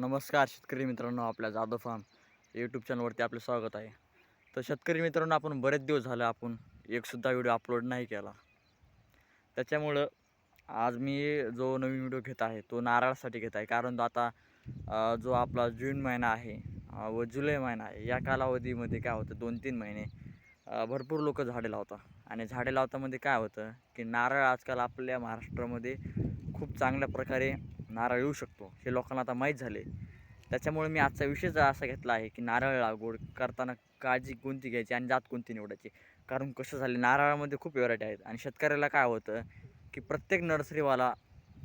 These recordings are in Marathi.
नमस्कार शेतकरी मित्रांनो आपल्या जाधव फार्म यूट्यूब चॅनलवरती आपलं स्वागत आहे. तर शेतकरी मित्रांनो आपण बरेच दिवस झाले आपण एकसुद्धा व्हिडिओ अपलोड नाही केला. त्याच्यामुळं आज मी जो नवीन व्हिडिओ घेत आहे तो नारळासाठी घेत आहे. कारण तो आता जो आपला जून महिना आहे व जुलै महिना आहे या कालावधीमध्ये काय होतं दोन तीन महिने भरपूर लोक झाडे लावतात. आणि झाडे लावतामध्ये काय होतं की नारळ आजकाल आपल्या महाराष्ट्रामध्ये खूप चांगल्या प्रकारे नारळ येऊ शकतो हे लोकांना आता माहीत झाले. त्याच्यामुळे मी आजचा विषयच असा घेतला आहे की नारळ लागवड करताना काळजी कोणती घ्यायची आणि जात कोणती निवडायची? कारण कसं झाले नारळामध्ये खूप व्हरायटी आहेत आणि शेतकऱ्याला काय होतं की प्रत्येक नर्सरीवाला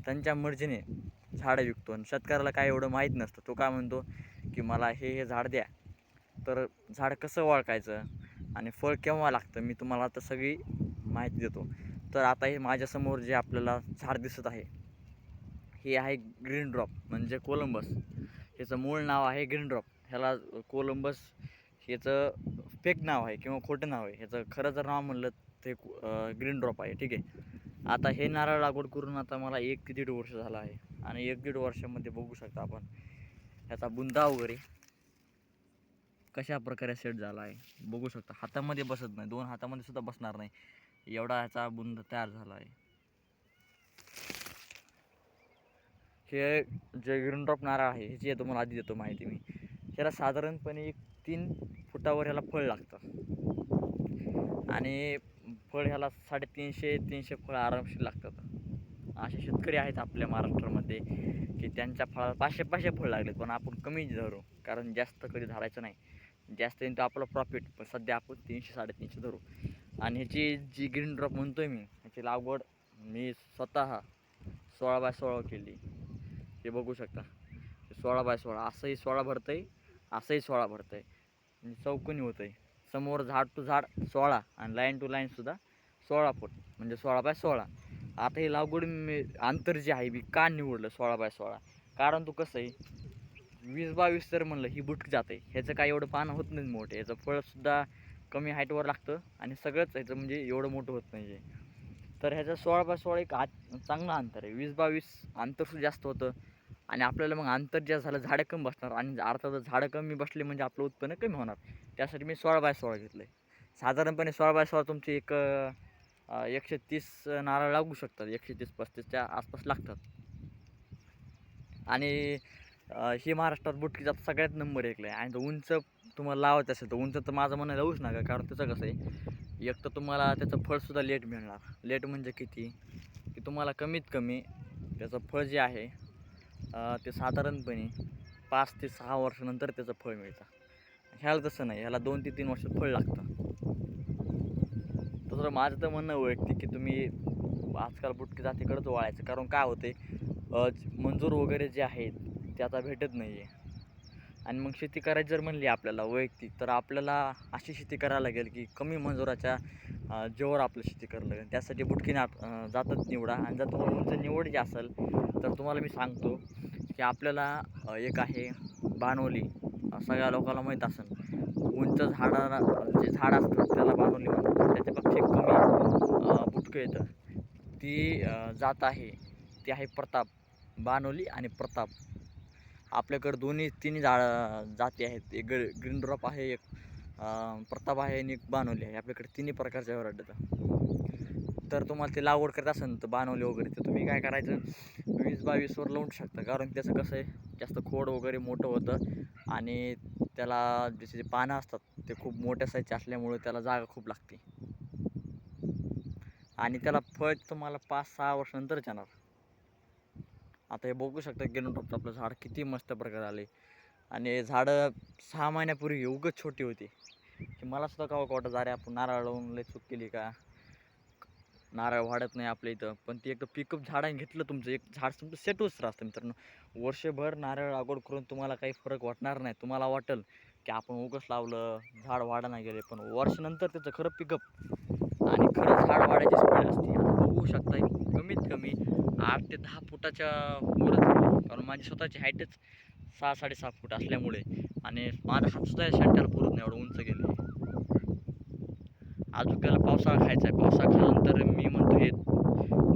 त्यांच्या मर्जीने झाडं विकतो आणि शेतकऱ्याला काय एवढं माहीत नसतं. तो काय म्हणतो की मला हे हे झाड द्या. तर झाड कसं ओळखायचं आणि फळ केव्हा लागतं मी तुम्हाला आता सगळी माहिती देतो. तर आता हे माझ्यासमोर जे आपल्याला झाड दिसत आहे हे आहे ग्रीन ड्रॉप म्हणजे कोलंबस. ह्याचं मूळ नाव आहे ग्रीन ड्रॉप ह्याला कोलंबस ह्याचं फेक नाव आहे किंवा खोटं नाव आहे. ह्याचं खरं जर नाव म्हणलं ते ग्रीन ड्रॉप आहे. ठीक आहे. आता हे नारळ लागवड करून आता मला एक ते दीड वर्ष झालं आहे. आणि एक दीड वर्षामध्ये बघू शकता आपण. ह्याचा बुंदा वगैरे कशा प्रकारे सेट झाला आहे. बघू शकता. हातामध्ये बसत नाही. दोन हातामध्ये सुद्धा बसणार नाही. एवढा ह्याचा बुंद तयार झाला आहे. हे जे ग्रीन ड्रॉप नारळ आहे ह्याची तुम्हाला आधी देतो माहिती मी. ह्याला साधारणपणे एक तीन फुटावर ह्याला फळ लागतं. आणि फळ ह्याला साडेतीनशे तीनशे फळं आरामशीर लागतात. असे शेतकरी आहेत आपल्या महाराष्ट्रामध्ये की त्यांच्या फळाला पाचशे पाचशे फळ लागलेत पण आपण कमी धरू. कारण जास्त कधी धरायचं नाही. जास्त येईन तर आपलं प्रॉफिट पण सध्या आपण तीनशे साडेतीनशे धरू. आणि ह्याची जी ग्रीन ड्रॉप आहे मी ह्याची लागवड मी स्वतः सोळा बाय सोळा केली. हे बघू शकता. सोळा बाय सोळा. असंही सोळा भरतं आहे असंही सोळा भरतं आहे म्हणजे चौकोनी होतं आहे समोर झाड टू झाड सोळा आणि लाईन टू लाईनसुद्धा सोळा फूट म्हणजे सोळा बाय सोळा. आता हे लागवड मी अंतर जे आहे मी का निवडलं सोळा बाय सोळा? कारण तू कसं आहे वीस बावीस तर म्हणलं ही बुटकी जाते ह्याचं काय एवढं पानं होत नाही मोठे. ह्याचं फळसुद्धा कमी हाईटवर लागतं आणि सगळंच ह्याचं म्हणजे एवढं मोठं होत नाही तर ह्याचं सोळा बाय सोळा एक आत चांगलं अंतर आहे. वीस बावीस अंतरसुद्धा जास्त होतं. आणि आपल्याला मग अंतर जे झालं झाडं कमी बसणार. आणि अर्थातच झाडं कमी बसले म्हणजे आपलं उत्पन्न कमी होणार. त्यासाठी मी सोळा बाय सोळा घेतलं आहे साधारणपणे सोळा बाय सोळा तुमची एक एकशे तीस नारळ लागू शकतात. एकशे तीस पस्तीसच्या आसपास लागतात. आणि हे ही महाराष्ट्रात बुटकीचा सगळ्यात नंबर एकला आहे आणि उंच तुम्हाला लावायचं असेल तर उंच तर माझं म्हणणं लावूच नका. कारण त्याचं कसं आहे एक तर तुम्हाला त्याचं फळसुद्धा लेट मिळणार. लेट म्हणजे किती? की तुम्हाला कमीत कमी त्याचं फळ जे आहे ते साधारणपणे पाच ते सहा वर्षानंतर त्याचं फळ मिळतं. ह्याला तसं नाही ह्याला दोन ते तीन वर्ष फळ लागतं. तसं माझं तर म्हणणं वैयक्तिक की तुम्ही आजकाल बुटकी जातीकडंच वळायचं. कारण काय होते मंजूर वगैरे जे आहेत ते आता भेटत नाही आहे आणि मग शेती करायची जर म्हणली आपल्याला वैयक्तिक तर आपल्याला अशी शेती करायला लागेल की कमी मजुराच्या जेवर आपलं शेती करायला लागेल. त्यासाठी बुटकीने आप जातात निवडा. आणि जर तुम्हाला उंच निवड जी असेल तर तुम्हाला मी सांगतो की आपल्याला एक आहे बाणवली सगळ्या लोकांना माहीत असेल. उंच झाडाला जे झाड असतं त्याला बानोली म्हणतात. त्याच्यापेक्षा कमी बुटकं येतं. ती जात आहे. ती आहे प्रताप. बानोली आणि प्रताप. आपल्याकडं दोन्ही तिन्ही झाड जाती आहेत. एक ग ग्रीन ड्रॉप आहे एक प्रताप आहे आणि एक बानवली आहे. आपल्याकडे तिन्ही प्रकारच्या व्हरायटी तर तुम्हाला ते लागवड करत असेल तर बानवले वगैरे तर तुम्ही काय करायचं? वीस बावीसवर लावून शकता. कारण त्याचं कसं आहे जास्त खोड वगैरे मोठं होतं आणि त्याला जसे जे पानं असतात ते खूप मोठ्या साईजचे असल्यामुळे त्याला जागा खूप लागते. आणि त्याला फळ तुम्हाला पाच सहा वर्षानंतरच येणार. आता हे बघू शकता गेलो टॉपचं आपलं झाड किती मस्त प्रकारे आले. आणि झाडं सहा महिन्यापूर्वी उगच छोटी होती. की मला सुद्धा का वाटत अरे आपण नारळ लावून लय चूक केली का? नारळ वाढत नाही आपल्या इथं. पण ती एक पिकअप झाडाने घेतलं तुमचं एक झाड तुमचं सेटच राहतं मित्रांनो वर्षभर नारळ लागवड करून तुम्हाला काही फरक वाटणार नाही. तुम्हाला वाटेल की आपण उगस लावलं झाड वाढा नाही गेले पण वर्षानंतर त्याचं खरं पिकअप आणि खरंच हाड वाढायची स्पीड असते. बघू शकता कमीत कमी आठ ते दहा फुटाच्या वरच कारण माझी स्वतःची हाईटच सहा साडेसहा फूट असल्यामुळे आणि माझा हातसुद्धा शंटाला पुरत नाही एवढं उंच गेले अजून त्याला पावसाळा खायचा आहे. पावसाळा खाल्यानंतर मी म्हणतो हे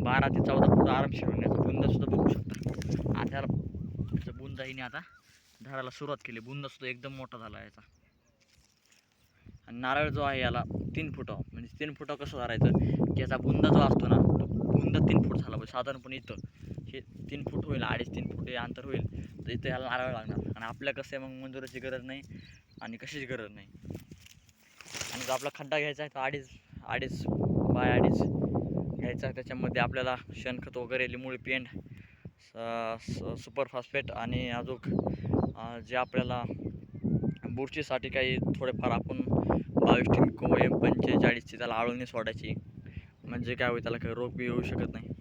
बारा ते चौदा फूट आरामशीर होण्याचा बुंदासुद्धा बघू शकता. आता त्याला आता झाडाला सुरुवात केली. बुंदासुद्धा एकदम मोठा झाला याचा. आणि नारळ जो आहे याला तीन फुटाव म्हणजे तीन फुटाव कसं धरायचं? की याचा बुंदा जो असतो ना तो बुंदा तीन फूट झाला पाहिजे. साधारणपणे इथं हे तीन फूट होईल अडीच तीन फूट हे अंतर होईल. तर इथं याला नारळ लागणार. आणि आपल्या कसं आहे मग मंजुराची गरज नाही आणि कशीच गरज नाही. आणि जो आपला खड्डा घ्यायचा आहे तो अडीच अडीच बाय अडीच घ्यायचा. त्याच्यामध्ये आपल्याला शेणखत वगैरे लिंबोळी पेंड सुपर फॉस्फेट आणि अजून जे आपल्याला बुरशीसाठी काही थोडेफार आपण बावीस टिंको पंचेचाळीसची त्याला आळूने सोडायची. म्हणजे काय होईल त्याला काही रोग बी येऊ शकत नाही.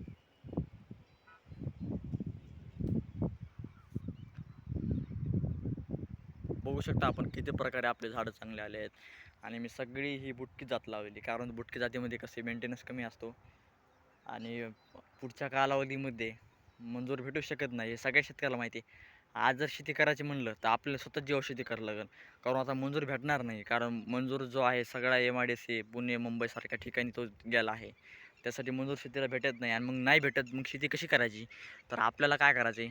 बघू शकता आपण किती प्रकारे आपले झाडं चांगले आले आहेत. आणि मी सगळी ही बुटकी जात लावलेली कारण बुटकी जातीमध्ये कसे मेंटेनन्स कमी असतो. आणि पुढच्या कालावधीमध्ये मंजूर भेटू शकत नाही हे सगळ्या शेतकऱ्याला माहिती आहे. आज जर शेती करायची म्हणलं तर आपल्याला स्वतः जेव्हा शेती करावं लागेल. कारण आता मंजूर भेटणार नाही. कारण मंजूर जो आहे सगळा M I D C Pune मुंबईसारख्या ठिकाणी तो गेला आहे. त्यासाठी मंजूर शेतीला भेटत नाही. आणि मग नाही भेटत मग शेती कशी करायची? तर आपल्याला काय करायचं आहे?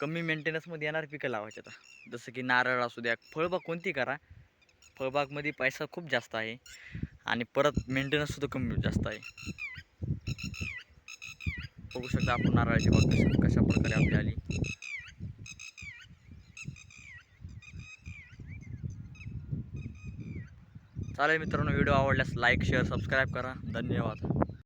कमी मेंटेनन्समध्ये येणारी पिकं लावायची आता. जसं की नारळ असू द्या फळबाग कोणती करा. फळबागमध्ये पैसा खूप जास्त आहे. आणि परत मेंटेनन्ससुद्धा कमी जास्त आहे. बघू शकता आपण नारळाची बाग कशा कशा प्रकारे आपली आली. चालेल मित्रांनो व्हिडिओ आवडल्यास लाईक शेअर सबस्क्राईब करा. धन्यवाद.